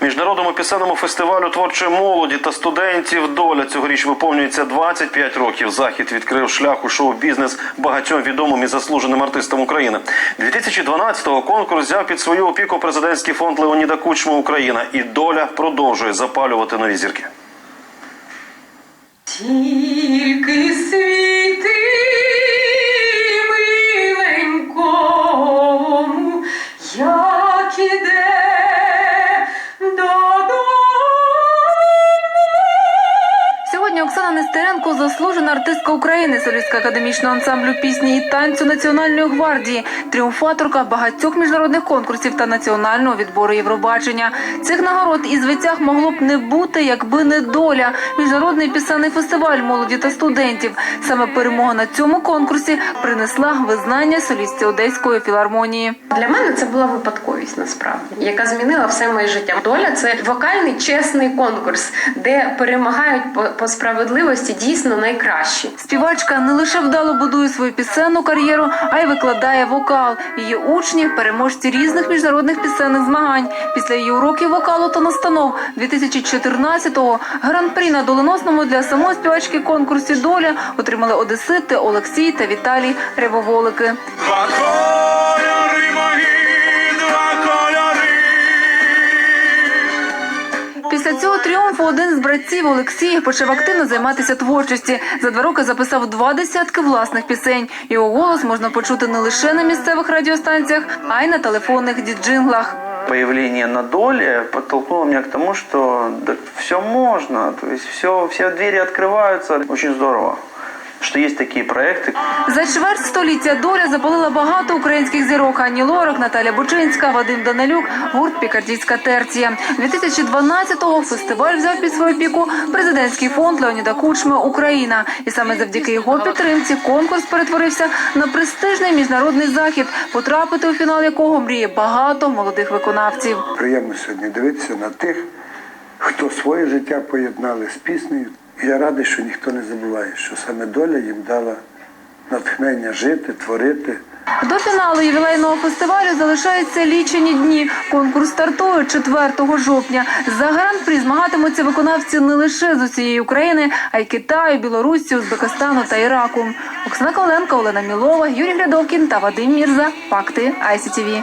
Міжнародному пісенному фестивалю творчої молоді та студентів доля цьогоріч виповнюється 25 років. Захід відкрив шлях у шоу-бізнес багатьом відомим і заслуженим артистам України. 2012-го конкурс взяв під свою опіку президентський фонд Леоніда Кучми Україна. І доля продовжує запалювати нові зірки. Нестеренко заслужена артистка України, солістка академічного ансамблю пісні і танцю Національної гвардії, тріумфаторка багатьох міжнародних конкурсів та національного відбору Євробачення. Цих нагород і звитяг могло б не бути, якби не доля. Міжнародний пісенний фестиваль молоді та студентів. Саме перемога на цьому конкурсі принесла визнання солістці Одеської філармонії. Для мене це була випадковість насправді, яка змінила все моє життя. Доля це вокальний чесний конкурс, де перемагають по справедливості дійсно найкращі. Співачка не лише вдало будує свою пісенну кар'єру, а й викладає вокал. Її учні переможці різних міжнародних пісенних змагань. Після її уроків вокалу та настанов 2014-го гран-прі на доленосному для самої співачки конкурсі доля отримали одесити Олексій та Віталій Рябоволики. Після цього тріумфу один з братців Олексій почав активно займатися творчості. За два роки записав два десятки власних пісень. Його голос можна почути не лише на місцевих радіостанціях, а й на телефонних діджинглах. появление на доле подтолкнуло меня к тому, что все можно, то есть все, все двери открываются. Очень здорово, что есть такие проекты. За чверть століття доля запалила багато українських зірок. Ані Лорак, Наталя Бучинська, Вадим Данилюк, гурт Пікардійська терція. 2012-го фестиваль взяв під свою опіку президентський фонд Леоніда Кучми Україна. І саме завдяки його підтримці конкурс перетворився на престижний міжнародний захід, потрапити у фінал якого мріє багато молодих виконавців. Приємно сьогодні дивитися на тих, хто своє життя поєднали з піснею. І я радий, що ніхто не забуває, що саме доля їм дала натхнення жити, творити. До фіналу ювілейного фестивалю залишаються лічені дні. Конкурс стартує 4 жовтня. За гран-прі змагатимуться виконавці не лише з усієї України, а й Китаю, Білорусі, Узбекистану та Іраку. Оксана Коваленко, Олена Мілова, Юрій Глядовкін та Вадим Мірза. Факти ICTV.